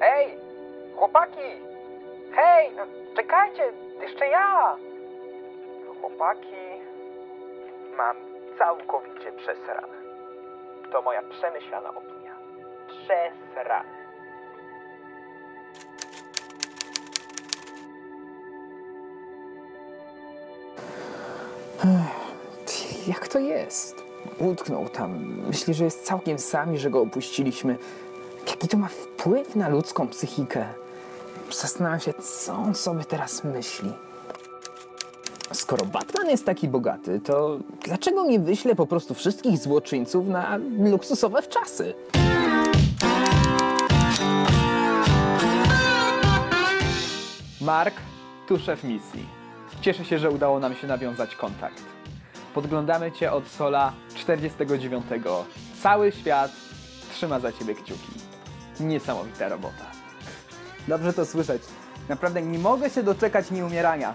Ej, chłopaki! Hej, no, czekajcie, jeszcze ja! Chłopaki, mam całkowicie przesrane. To moja przemyślana opinia. Przesrane. Jak to jest? Utknął tam. Myśli, że jest całkiem sami, że go opuściliśmy. Jaki to ma wpływ na ludzką psychikę? Zastanawiam się, co on sobie teraz myśli. Skoro Batman jest taki bogaty, to dlaczego nie wyśle po prostu wszystkich złoczyńców na luksusowe wczasy? Mark, tu szef misji. Cieszę się, że udało nam się nawiązać kontakt. Podglądamy Cię od Sola 49. Cały świat trzyma za Ciebie kciuki. Niesamowita robota. Dobrze to słyszeć. Naprawdę nie mogę się doczekać nieumierania.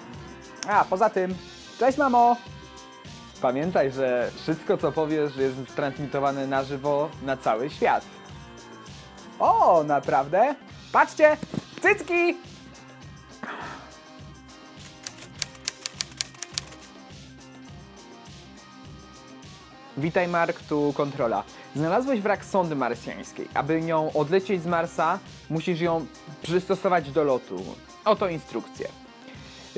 A, poza tym, cześć mamo! Pamiętaj, że wszystko co powiesz jest transmitowane na żywo na cały świat. O, naprawdę? Patrzcie! Cycki! Witaj Mark, tu kontrola. Znalazłeś wrak sondy marsjańskiej. Aby nią odlecieć z Marsa, musisz ją przystosować do lotu. Oto instrukcje.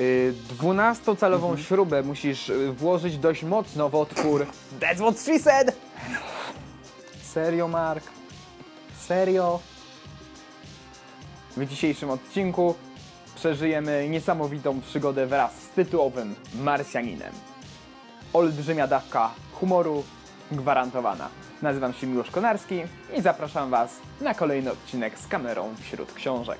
Y, 12-calową śrubę musisz y, włożyć dość mocno w otwór. That's what she said! Serio, Mark? Serio? W dzisiejszym odcinku przeżyjemy niesamowitą przygodę wraz z tytułowym Marsjaninem. Olbrzymia dawka humoru gwarantowana. Nazywam się Miłosz Konarski i zapraszam Was na kolejny odcinek z kamerą wśród książek.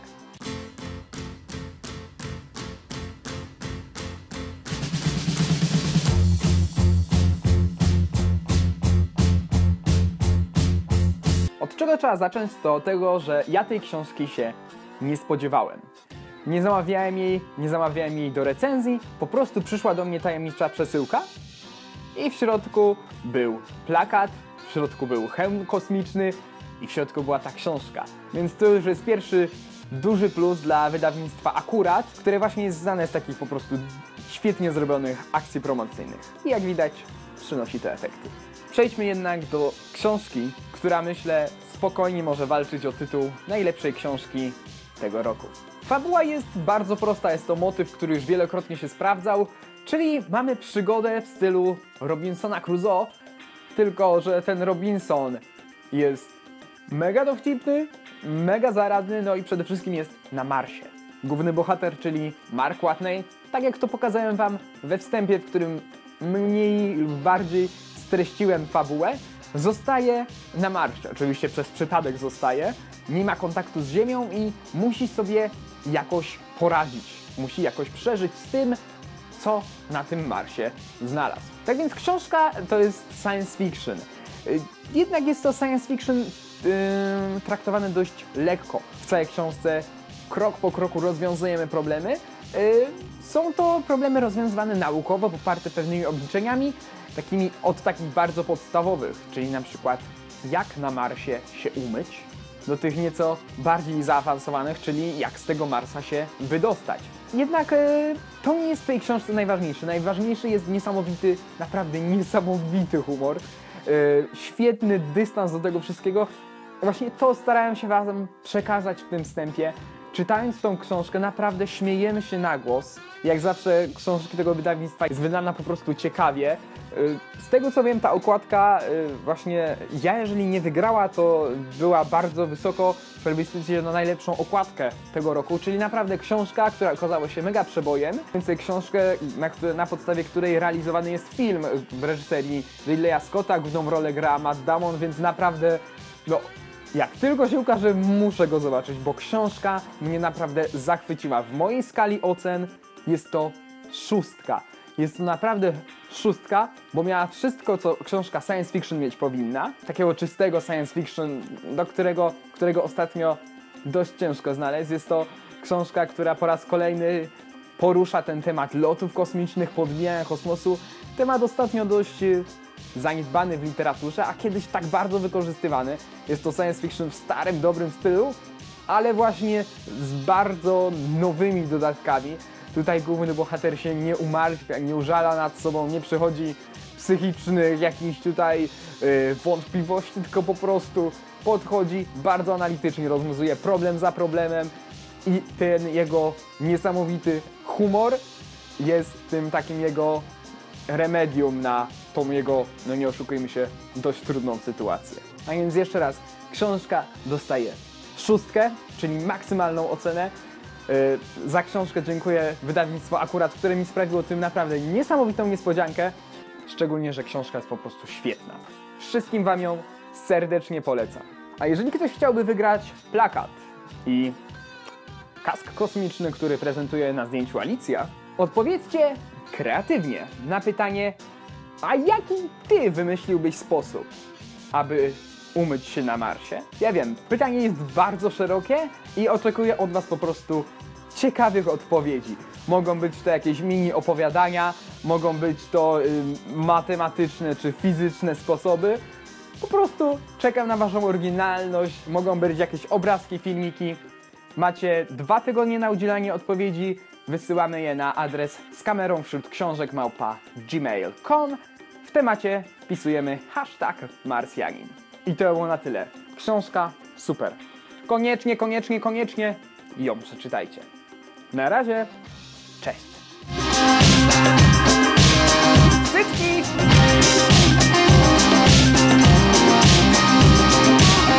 Od czego trzeba zacząć? To od tego, że ja tej książki się nie spodziewałem. Nie zamawiałem jej, nie zamawiałem jej do recenzji, po prostu przyszła do mnie tajemnicza przesyłka i w środku był plakat, w środku był hełm kosmiczny i w środku była ta książka. Więc to już jest pierwszy duży plus dla wydawnictwa Akurat, które właśnie jest znane z takich po prostu świetnie zrobionych akcji promocyjnych. I jak widać, przynosi to efekty. Przejdźmy jednak do książki, która myślę spokojnie może walczyć o tytuł najlepszej książki tego roku. Fabuła jest bardzo prosta, jest to motyw, który już wielokrotnie się sprawdzał, czyli mamy przygodę w stylu Robinsona Crusoe, tylko że ten Robinson jest mega dowcipny, mega zaradny, no i przede wszystkim jest na Marsie. Główny bohater, czyli Mark Watney, tak jak to pokazałem Wam we wstępie, w którym mniej lub bardziej streściłem fabułę, zostaje na Marsie. Oczywiście przez przypadek zostaje, nie ma kontaktu z Ziemią i musi sobie jakoś poradzić. Musi jakoś przeżyć z tym, co na tym Marsie znalazł. Tak więc książka to jest science fiction. Y, Jednak jest to science fiction yy, traktowane dość lekko. W całej książce krok po kroku rozwiązujemy problemy. Yy, Są to problemy rozwiązywane naukowo, poparte pewnymi obliczeniami, takimi od takich bardzo podstawowych, czyli na przykład jak na Marsie się umyć, do tych nieco bardziej zaawansowanych, czyli jak z tego Marsa się wydostać. Jednak e, to nie jest w tej książce najważniejsze. Najważniejszy jest niesamowity, naprawdę niesamowity humor, e, świetny dystans do tego wszystkiego. Właśnie to starałem się Wam przekazać w tym wstępie. Czytając tą książkę, naprawdę śmiejemy się na głos. Jak zawsze książki tego wydawnictwa jest wydana po prostu ciekawie. Y, Z tego co wiem, ta okładka y, właśnie, ja jeżeli nie wygrała, to była bardzo wysoko w plebiscycie na najlepszą okładkę tego roku, czyli naprawdę książka, która okazała się mega przebojem. Więc książkę, na, na podstawie której realizowany jest film w reżyserii Ridleya Scotta, główną rolę gra Matt Damon, więc naprawdę, no, jak tylko się ukaże, muszę go zobaczyć, bo książka mnie naprawdę zachwyciła. W mojej skali ocen jest to szóstka. Jest to naprawdę szóstka, bo miała wszystko, co książka science fiction mieć powinna. Takiego czystego science fiction, do którego, którego ostatnio dość ciężko znaleźć. Jest to książka, która po raz kolejny porusza ten temat lotów kosmicznych, podbijania kosmosu. Temat ostatnio dość zaniedbany w literaturze, a kiedyś tak bardzo wykorzystywany. Jest to science fiction w starym, dobrym stylu, ale właśnie z bardzo nowymi dodatkami. Tutaj główny bohater się nie umartwia, nie użala nad sobą, nie przechodzi psychicznych jakichś tutaj y, wątpliwości, tylko po prostu podchodzi bardzo analitycznie, rozwiązuje problem za problemem i ten jego niesamowity humor jest tym takim jego remedium na tą jego, no nie oszukujmy się, dość trudną sytuację. A więc jeszcze raz, książka dostaje szóstkę, czyli maksymalną ocenę. Yy, za książkę dziękuję wydawnictwo akurat, które mi sprawiło tym naprawdę niesamowitą niespodziankę. Szczególnie, że książka jest po prostu świetna. Wszystkim Wam ją serdecznie polecam. A jeżeli ktoś chciałby wygrać plakat i kask kosmiczny, który prezentuje na zdjęciu Alicja, odpowiedzcie kreatywnie na pytanie, a jaki ty wymyśliłbyś sposób, aby umyć się na Marsie? Ja wiem, pytanie jest bardzo szerokie i oczekuję od was po prostu ciekawych odpowiedzi. Mogą być to jakieś mini opowiadania, mogą być to ym, matematyczne czy fizyczne sposoby. Po prostu czekam na waszą oryginalność, mogą być jakieś obrazki, filmiki. Macie dwa tygodnie na udzielanie odpowiedzi. Wysyłamy je na adres z kamerą wśród książek małpa gmail.com. Temacie wpisujemy hashtag Marsjanin. I to było na tyle. Książka super. Koniecznie, koniecznie, koniecznie ją przeczytajcie. Na razie, cześć.